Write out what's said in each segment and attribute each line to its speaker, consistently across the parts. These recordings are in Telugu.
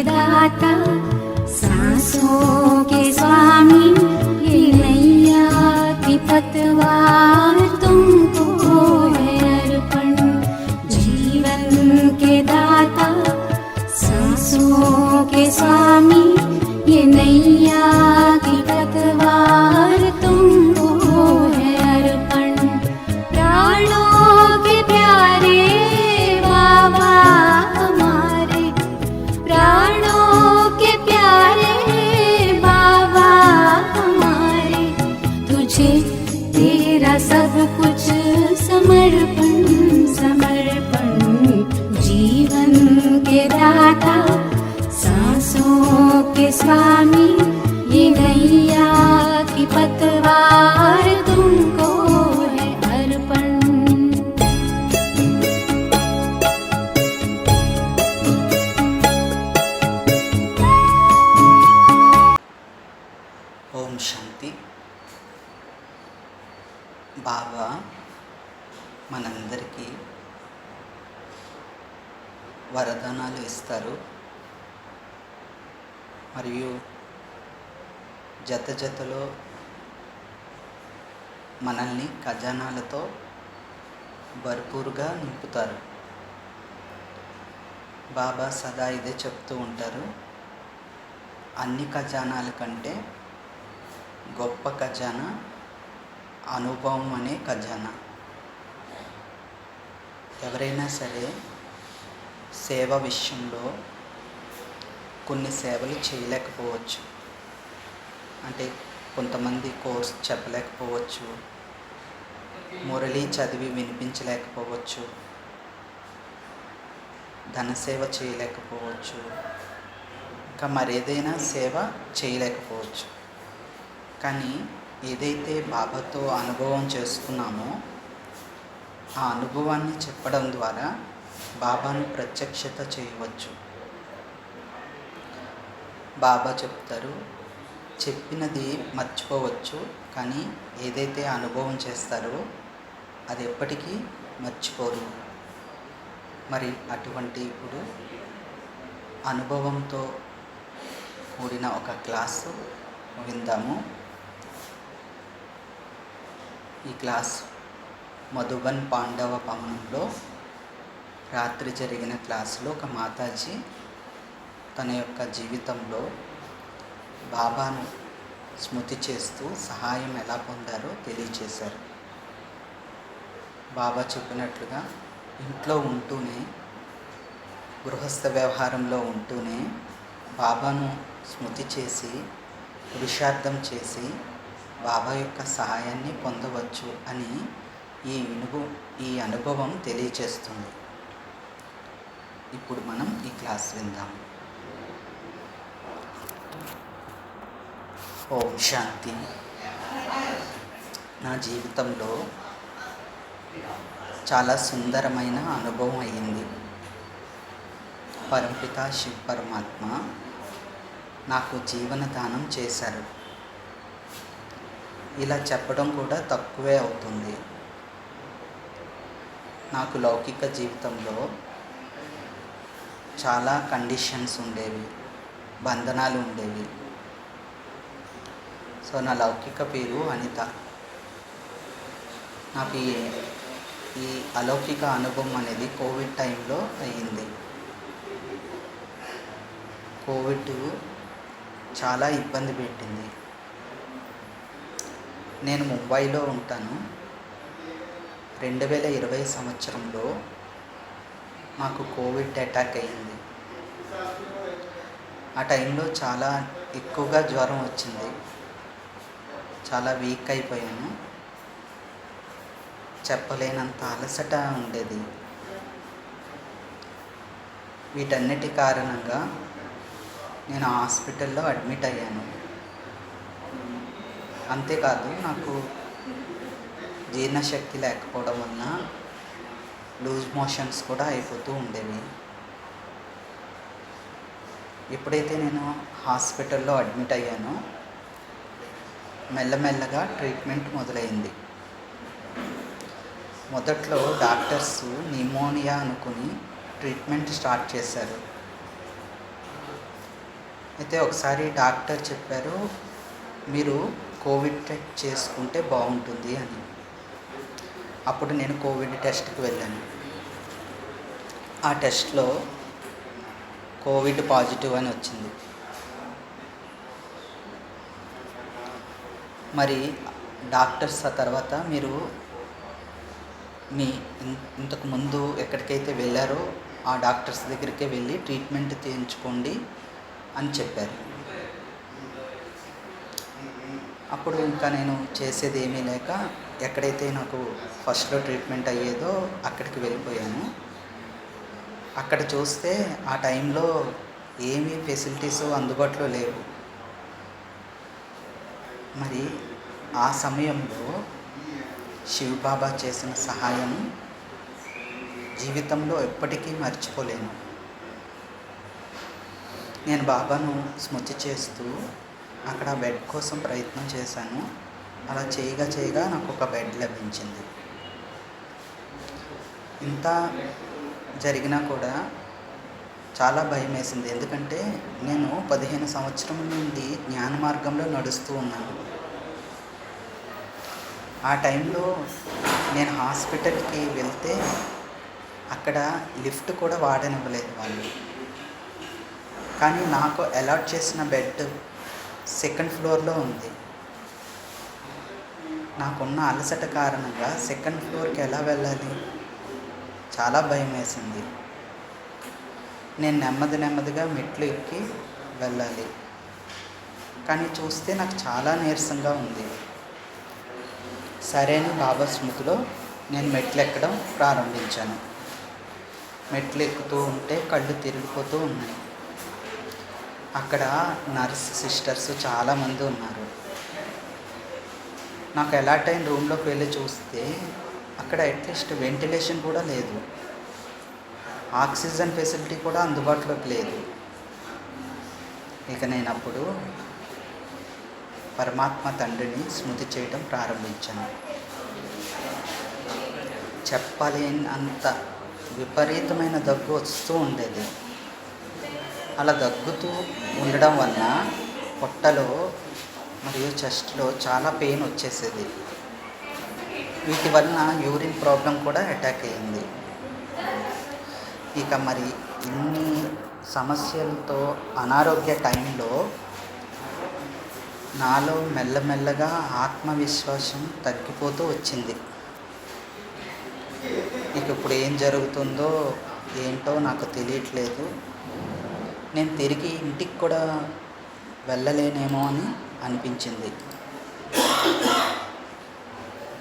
Speaker 1: दाता सांसों के स्वामी ये नैया की पतवार तुमको है अर्पण जीवन के दाता सांसों के स्वामी ये नैया
Speaker 2: వరదానాలు ఇస్తారు. మరియు జత జతలో మనల్ని ఖజానాలతో భర్పూరుగా నింపుతారు. బాబా సదా ఇదే చెప్తూ ఉంటారు. అన్ని ఖజానాల కంటే గొప్ప ఖజానా అనుభవం అనే ఖజానా. ఎవరైనా సరే సేవ విషయంలో కొన్ని సేవలు చేయలేకపోవచ్చు. అంటే కొంతమంది కోర్స్ చెప్పలేకపోవచ్చు. మురళి చదివి వినిపించలేకపోవచ్చు. ధనసేవ చేయలేకపోవచ్చు. ఇంకా మరేదైనా సేవ చేయలేకపోవచ్చు. కానీ ఏదైతే బాబాతో అనుభవం చేసుకున్నామో ఆ అనుభవాన్ని చెప్పడం ద్వారా బాబాను ప్రత్యక్షత చేయవచ్చు. బాబా చెప్తారు చెప్పినది మర్చిపోవచ్చు కానీ ఏదైతే అనుభవం చేస్తారో అది ఎప్పటికీ మర్చిపోరు. మరి అటువంటి ఇప్పుడు అనుభవంతో కూడిన ఒక క్లాసు విందాము. ఈ క్లాస్ మధుబన్ పాండవ పవనంలో రాత్రి జరిగిన క్లాసులో ఒక మాతాజీ తన యొక్క జీవితంలో బాబాను స్మృతి చేస్తూ సహాయం ఎలా పొందారో తెలియచేశారు. బాబా చెప్పినట్లుగా ఇంట్లో ఉంటూనే గృహస్థ వ్యవహారంలో ఉంటూనే బాబాను స్మృతి చేసి పురుషార్థం చేసి బాబా యొక్క సహాయాన్ని పొందవచ్చు అని ఈ అనుభవం ఈ అనుభవం తెలియచేస్తుంది. ఇప్పుడు మనం ఈ క్లాస్ విందాం. ఓం శాంతి. నా జీవితంలో చాలా సుందరమైన అనుభవం అయ్యింది. పరంపిత శివ పరమాత్మ నాకు జీవన దానం చేశారు. ఇలా చెప్పడం కూడా తక్కువే అవుతుంది. నాకు లౌకిక జీవితంలో చాలా కండిషన్స్ ఉండేవి. బంధనాలు ఉండేవి. సో నా లౌకిక పేరు అనిత. నాకు ఈ ఈ అలౌకిక అనుభవం అనేది కోవిడ్ టైంలో అయ్యింది. కోవిడ్ చాలా ఇబ్బంది పెట్టింది. నేను ముంబైలో ఉంటాను. రెండు వేల ఇరవై సంవత్సరంలో మాకు కోవిడ్ అటాక్ అయ్యింది. ఆ టైంలో చాలా ఎక్కువగా జ్వరం వచ్చింది. చాలా వీక్ అయిపోయాను చెప్పలేనంత అలసట ఉండేది. వీటన్నిటి కారణంగా నేను హాస్పిటల్లో అడ్మిట్ అయ్యాను. అంతేకాదు నాకు జీర్ణశక్తి లేకపోవడం వలన లూజ్ మోషన్స్ కూడా అయిపోతూ ఉండేవి. ఎప్పుడైతే నేను హాస్పిటల్లో అడ్మిట్ అయ్యానో మెల్లమెల్లగా ట్రీట్మెంట్ మొదలైంది. మొదట్లో డాక్టర్స్ నిమోనియా అనుకుని ట్రీట్మెంట్ స్టార్ట్ చేశారు. అయితే ఒకసారి డాక్టర్ చెప్పారు మీరు కోవిడ్ టెస్ట్ చేసుకుంటే బాగుంటుంది అని. అప్పుడు నేను కోవిడ్ టెస్ట్కి వెళ్ళాను. ఆ టెస్ట్లో కోవిడ్ పాజిటివ్ అని వచ్చింది. మరి డాక్టర్స్ ఆ తర్వాత మీరు మీ ఇంతకు ముందు ఎక్కడికైతే వెళ్ళారో ఆ డాక్టర్స్ దగ్గరికే వెళ్ళి ట్రీట్మెంట్ చేయించుకోండి అని చెప్పారు. అప్పుడు ఇంకా నేను చేసేది ఏమీ లేక ఎక్కడైతే నాకు ఫస్ట్లో ట్రీట్మెంట్ అయ్యేదో అక్కడికి వెళ్ళిపోయాను. అక్కడ చూస్తే ఆ టైంలో ఏమీ ఫెసిలిటీస్ అందుబాటులో లేవు. మరి ఆ సమయంలో శివబాబా చేసిన సహాయం జీవితంలో ఎప్పటికీ మర్చిపోలేను. నేను బాబాను స్మృతి చేస్తూ అక్కడ బెడ్ కోసం ప్రయత్నం చేశాను. అలా చేయగా చేయగా నాకు ఒక బెడ్ లభించింది. ఇంత జరిగినా కూడా చాలా భయం వేసింది ఎందుకంటే నేను పదిహేను సంవత్సరం నుండి జ్ఞాన మార్గంలో నడుస్తూ ఉన్నాను. ఆ టైంలో నేను హాస్పిటల్కి వెళ్తే అక్కడ లిఫ్ట్ కూడా వాడనివ్వలేదు వాళ్ళు. కానీ నాకు అలాట్ చేసిన బెడ్ సెకండ్ ఫ్లోర్లో ఉంది. నాకున్న అలసట కారణంగా సెకండ్ ఫ్లోర్కి ఎలా వెళ్ళాలి? చాలా భయం వేసింది నేను నెమ్మది నెమ్మదిగా మెట్లు ఎక్కి వెళ్ళాలి. కానీ చూస్తే నాకు చాలా నీరసంగా ఉంది. సరైన బాబా స్మృతిలో నేను మెట్లు ఎక్కడం ప్రారంభించాను. మెట్లు ఎక్కుతూ ఉంటే కళ్ళు తిరిగిపోతూ ఉన్నాయి. అక్కడ నర్స్ సిస్టర్స్ చాలామంది ఉన్నారు. నాకు అలాట్ అయిన రూమ్లోకి వెళ్ళి చూస్తే అక్కడ అట్లీస్ట్ వెంటిలేషన్ కూడా లేదు. ఆక్సిజన్ ఫెసిలిటీ కూడా అందుబాటులోకి లేదు. ఇక నేను అప్పుడు పరమాత్మ తండ్రిని స్మృతి చేయడం ప్రారంభించాను. చెప్పలేని అంత విపరీతమైన దగ్గు వస్తూ ఉండేది. అలా దగ్గుతూ ఉండడం వలన పొట్టలో మరియు చెస్ట్లో చాలా పెయిన్ వచ్చేసేది. వీటి వలన యూరిన్ ప్రాబ్లం కూడా అటాక్ అయ్యింది. ఇక మరి ఇన్ని సమస్యలతో అనారోగ్య టైంలో నాలో మెల్లమెల్లగా ఆత్మవిశ్వాసం తగ్గిపోతూ వచ్చింది. ఇక ఇప్పుడు ఏం జరుగుతుందో ఏంటో నాకు తెలియట్లేదు. నేను తిరిగి ఇంటికి కూడా వెళ్ళలేనేమో అని అనిపించింది.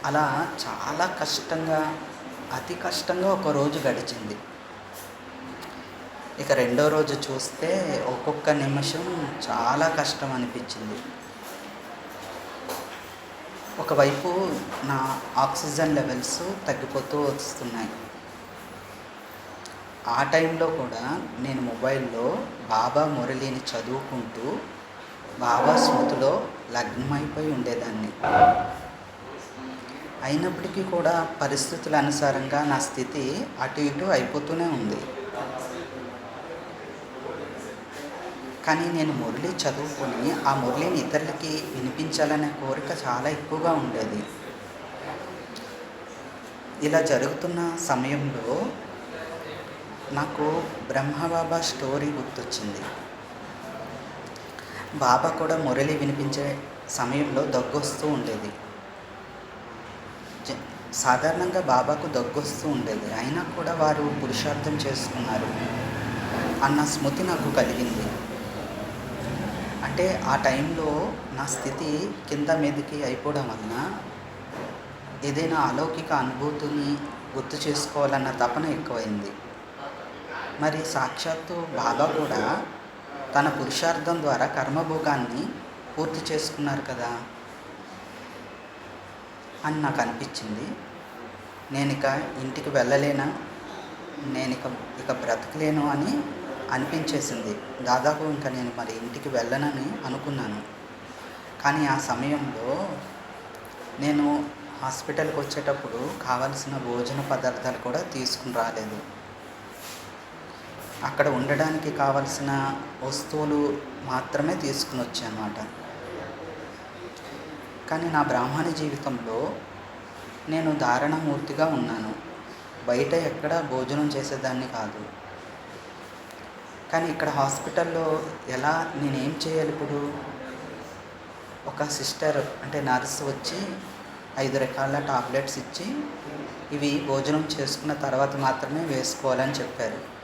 Speaker 2: అలా చాలా కష్టంగా అతి కష్టంగా ఒక రోజు గడిచింది. ఇక రెండో రోజు చూస్తే ఒక్కొక్క నిమిషం చాలా కష్టం అనిపించింది. ఒకవైపు నా ఆక్సిజన్ లెవెల్స్ తగ్గిపోతూ వస్తున్నాయి. ఆ టైంలో కూడా నేను మొబైల్లో బాబా మురళిని చదువుకుంటూ బాబా స్మృతిలో లగ్నమైపోయి ఉండేదాన్ని. అయినప్పటికీ కూడా పరిస్థితుల అనుసారంగా నా స్థితి అటు ఇటు అయిపోతూనే ఉంది. కానీ నేను మురళి చదువుకొని ఆ మురళిని ఇతరులకి వినిపించాలనే కోరిక చాలా ఎక్కువగా ఉండేది. ఇలా జరుగుతున్న సమయంలో నాకు బ్రహ్మబాబా స్టోరీ గుర్తొచ్చింది. బాబా కూడా మురళి వినిపించే సమయంలో దగ్గొస్తూ ఉండేది. సాధారణంగా బాబాకు దగ్గొస్తూ ఉండేది. అయినా కూడా వారు పురుషార్థం చేసుకున్నారు అన్న స్మృతి నాకు కలిగింది. అంటే ఆ టైంలో నా స్థితి కింద మీదకి అయిపోవడం వలన ఏదైనా అలౌకిక అనుభూతిని గుర్తు చేసుకోవాలన్న తపన ఎక్కువైంది. మరి సాక్షాత్తు బాబా కూడా తన పురుషార్థం ద్వారా కర్మభోగాన్ని పూర్తి చేసుకున్నారు కదా అని నాకు అనిపించింది. నేను ఇక ఇంటికి వెళ్ళలేనా? నేను ఇక ఇక బ్రతకలేను అని అనిపించేసింది. దాదాపు ఇంకా నేను మరి ఇంటికి వెళ్ళనని అనుకున్నాను. కానీ ఆ సమయంలో నేను హాస్పిటల్కి వచ్చేటప్పుడు కావలసిన భోజన పదార్థాలు కూడా తీసుకుని రాలేదు. అక్కడ ఉండడానికి కావలసిన వస్తువులు మాత్రమే తీసుకుని వచ్చానమాట. కానీ నా బ్రాహ్మణ జీవితంలో నేను దారుణమూర్తిగా ఉన్నాను. బయట ఎక్కడ భోజనం చేసేదాన్ని కాదు. కానీ ఇక్కడ హాస్పిటల్లో ఎలా నేనేం చేయాలి ఇప్పుడు? ఒక సిస్టర్ అంటే నర్స్ వచ్చి ఐదు రకాల టాబ్లెట్స్ ఇచ్చి ఇవి భోజనం చేసుకున్న తర్వాత మాత్రమే వేసుకోవాలని చెప్పారు.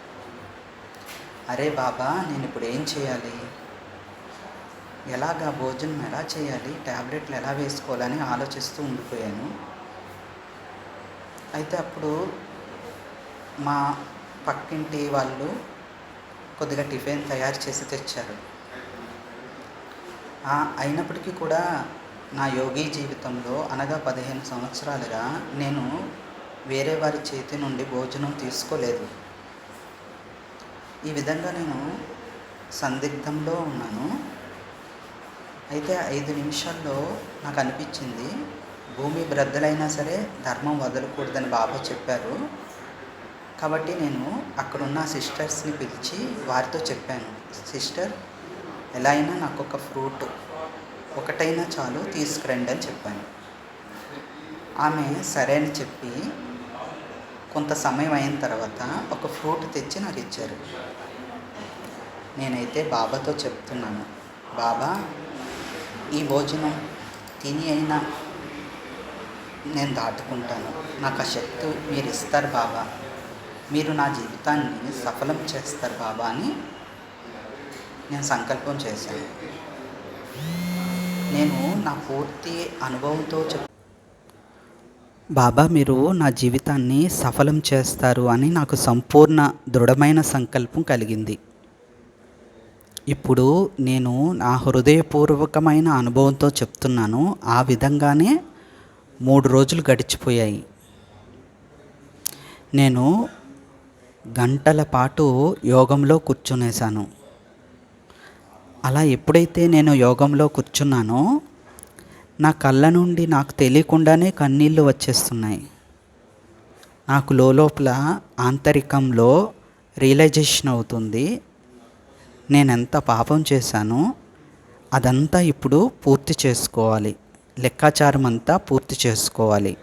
Speaker 2: అరే బాబా నేను ఇప్పుడు ఏం చేయాలి? ఎలాగా భోజనం ఎలా చేయాలి? ట్యాబ్లెట్లు ఎలా వేసుకోవాలని ఆలోచిస్తూ ఉండిపోయాను. అయితే అప్పుడు మా పక్కింటి వాళ్ళు కొద్దిగా టిఫిన్ తయారు చేసి తెచ్చారు. అయినప్పటికీ కూడా నా యోగి జీవితంలో అనగా పదిహేను సంవత్సరాలుగా నేను వేరే వారి చేతి నుండి భోజనం తీసుకోలేదు. ఈ విధంగా నేను సందిగ్ధంలో ఉన్నాను. అయితే ఐదు నిమిషాల్లో నాకు అనిపించింది భూమి బ్రద్దలైనా సరే ధర్మం వదలకూడదని బాబా చెప్పారు. కాబట్టి నేను అక్కడున్న సిస్టర్స్ని పిలిచి వారితో చెప్పాను సిస్టర్ ఎలా అయినా నాకు ఒక ఫ్రూట్ ఒకటైనా చాలు తీసుకురండి అని చెప్పాను. ఆమె సరే అని చెప్పి కొంత సమయం అయిన తర్వాత ఒక ఫ్రూట్ తెచ్చి నాకు ఇచ్చారు. నేనైతే బాబాతో చెప్తున్నాను బాబా ఈ భోజనం తిని అయినా నేను దాటుకుంటాను. నాకు ఆ శక్తి మీరు ఇస్తారు బాబా. మీరు నా జీవితాన్ని సఫలం చేస్తారు బాబా అని నేను సంకల్పం చేశాను. నేను నా పూర్తి అనుభవంతో చెప్ బాబా మీరు నా జీవితాన్ని సఫలం చేస్తారు అని నాకు సంపూర్ణ దృఢమైన సంకల్పం కలిగింది. ఇప్పుడు నేను నా హృదయపూర్వకమైన అనుభవంతో చెప్తున్నాను. ఆ విధంగానే మూడు రోజులు గడిచిపోయాయి. నేను గంటల పాటు యోగంలో కూర్చునేశాను. అలా ఎప్పుడైతే నేను యోగంలో కూర్చున్నానో నా కళ్ళ నుండి నాకు తెలియకుండానే కన్నీళ్ళు వచ్చేస్తున్నాయి. నాకు లోపల ఆంతరికంలో రియలైజేషన్ అవుతుంది. నేను ఎంత పాపం చేశానో అదంతా ఇప్పుడు పూర్తి చేసుకోవాలి. లెక్కాచారం అంతా పూర్తి చేసుకోవాలి.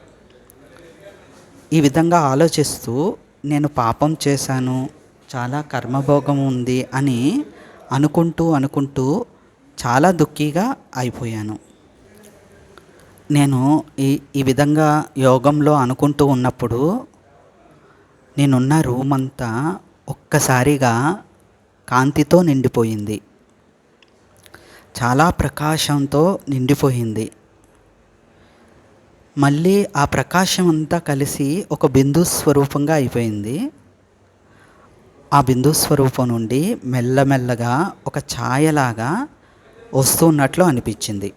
Speaker 2: ఈ విధంగా ఆలోచిస్తూ నేను పాపం చేశాను చాలా కర్మభోగం ఉంది అని అనుకుంటూ అనుకుంటూ చాలా దుఃఖీగా అయిపోయాను. నేను ఈ ఈ విధంగా యోగంలో అనుకుంటూ ఉన్నప్పుడు నేనున్న రూమ్ అంతా ఒక్కసారిగా కాంతితో నిండిపోయింది. చాలా ప్రకాశంతో నిండిపోయింది. మళ్ళీ ఆ ప్రకాశం అంతా కలిసి ఒక బిందు స్వరూపంగా అయిపోయింది. ఆ బిందు స్వరూపం నుండి మెల్లమెల్లగా ఒక ఛాయలాగా వస్తున్నట్లు అనిపించింది.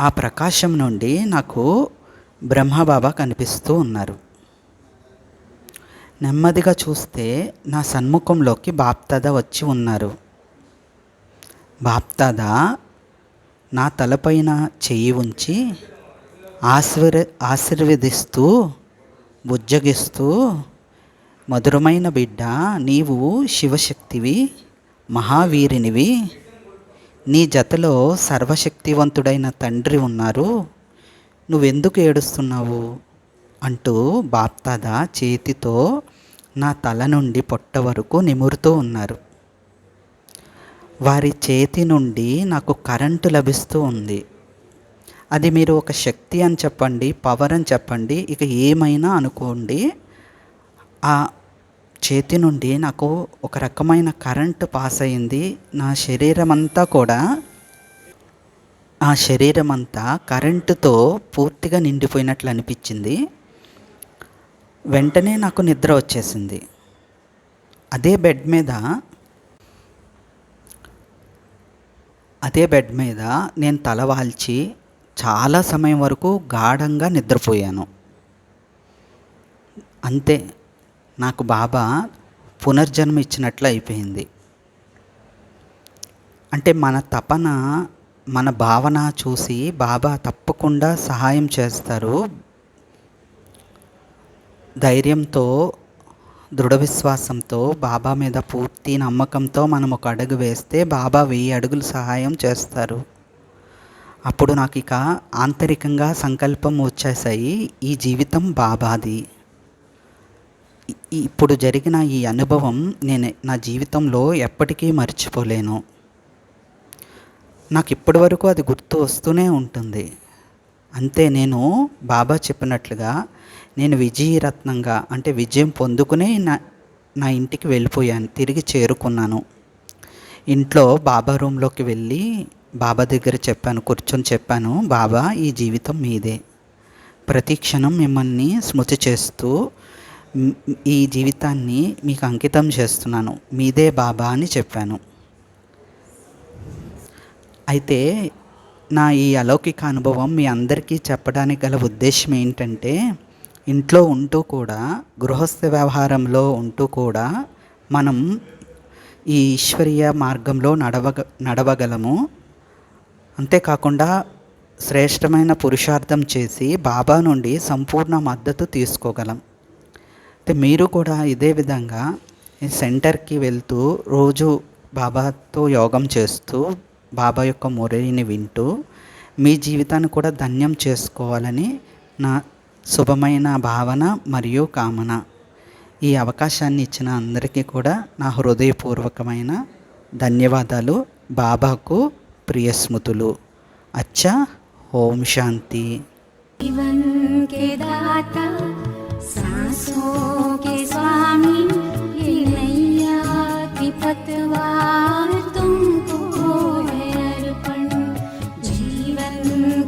Speaker 2: ఆ ప్రకాశం నుండి నాకు బ్రహ్మబాబా కనిపిస్తూ ఉన్నారు. నెమ్మదిగా చూస్తే నా సన్ముఖంలోకి బాప్తాద వచ్చి ఉన్నారు. బాప్తాద నా తలపైన చెయ్యి ఉంచి ఆశీర్ ఆశీర్వదిస్తూ బుజ్జగిస్తూ మధురమైన బిడ్డ నీవు శివశక్తివి మహావీరినివి నీ జతలో సర్వశక్తివంతుడైన తండ్రి ఉన్నారు. నువ్వెందుకు ఏడుస్తున్నావు? అంటూ బాప్తాద చేతితో నా తల నుండి పొట్ట వరకు నిమురుతూ ఉన్నారు. వారి చేతి నుండి నాకు కరెంటు లభిస్తూ ఉంది. అది మీరు ఒక శక్తి అని చెప్పండి పవర్ అని చెప్పండి ఇక ఏమైనా అనుకోండి ఆ చేతి నుండి నాకు ఒక రకమైన కరెంట్ పాస్ అయింది. నా శరీరం అంతా కూడా ఆ శరీరం అంతా కరెంటుతో పూర్తిగా నిండిపోయినట్లు అనిపించింది. వెంటనే నాకు నిద్ర వచ్చేసింది. అదే బెడ్ మీద అదే బెడ్ మీద నేను తల వాల్చి చాలా సమయం వరకు గాఢంగా నిద్రపోయాను. అంతే నాకు బాబా పునర్జన్మ ఇచ్చినట్లు అయిపోయింది. అంటే మన తపన మన భావన చూసి బాబా తప్పకుండా సహాయం చేస్తారు. ధైర్యంతో దృఢ విశ్వాసంతో బాబా మీద పూర్తి నమ్మకంతో మనం ఒక అడుగు వేస్తే బాబా వెయ్యి అడుగులు సహాయం చేస్తారు. అప్పుడు నాకు ఇక ఆంతరికంగా సంకల్పం వచ్చేసాయి. ఈ జీవితం బాబాది. ఇప్పుడు జరిగిన ఈ అనుభవం నేను నా జీవితంలో ఎప్పటికీ మర్చిపోలేను. నాకు ఇప్పటి వరకు అది గుర్తు వస్తూనే ఉంటుంది. అంతే నేను బాబా చెప్పినట్లుగా నేను విజయరత్నంగా అంటే విజయం పొందుకునే నా నా ఇంటికి వెళ్ళిపోయాను తిరిగి చేరుకున్నాను. ఇంట్లో బాబా రూమ్లోకి వెళ్ళి బాబా దగ్గర చెప్పాను కూర్చొని చెప్పాను బాబా ఈ జీవితం మీదే. ప్రతి క్షణం మిమ్మల్ని స్మృతి చేస్తూ ఈ జీవితాన్ని మీకు అంకితం చేస్తున్నాను. మీదే బాబా అని చెప్పాను. అయితే నా ఈ అలౌకిక అనుభవం మీ అందరికీ చెప్పడానికి గల ఉద్దేశం ఏంటంటే ఇంట్లో ఉంటూ కూడా గృహస్థ వ్యవహారంలో ఉంటూ కూడా మనం ఈ ఈశ్వరీయ మార్గంలో నడవ నడవగలము. అంతేకాకుండా శ్రేష్టమైన పురుషార్థం చేసి బాబా నుండి సంపూర్ణ మద్దతు తీసుకోగలం. అయితే మీరు కూడా ఇదే విధంగా ఈ సెంటర్కి వెళ్తూ రోజు బాబాతో యోగం చేస్తూ బాబా యొక్క మురళిని వింటూ మీ జీవితాన్ని కూడా ధన్యం చేసుకోవాలని నా శుభమైన భావన మరియు కామన. ఈ అవకాశాన్ని ఇచ్చిన అందరికీ కూడా నా హృదయపూర్వకమైన ధన్యవాదాలు. బాబాకు ప్రియస్మృతులు అచ్చా ఓం శాంతి.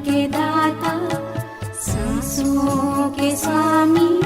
Speaker 1: के दाता सांसों के स्वामी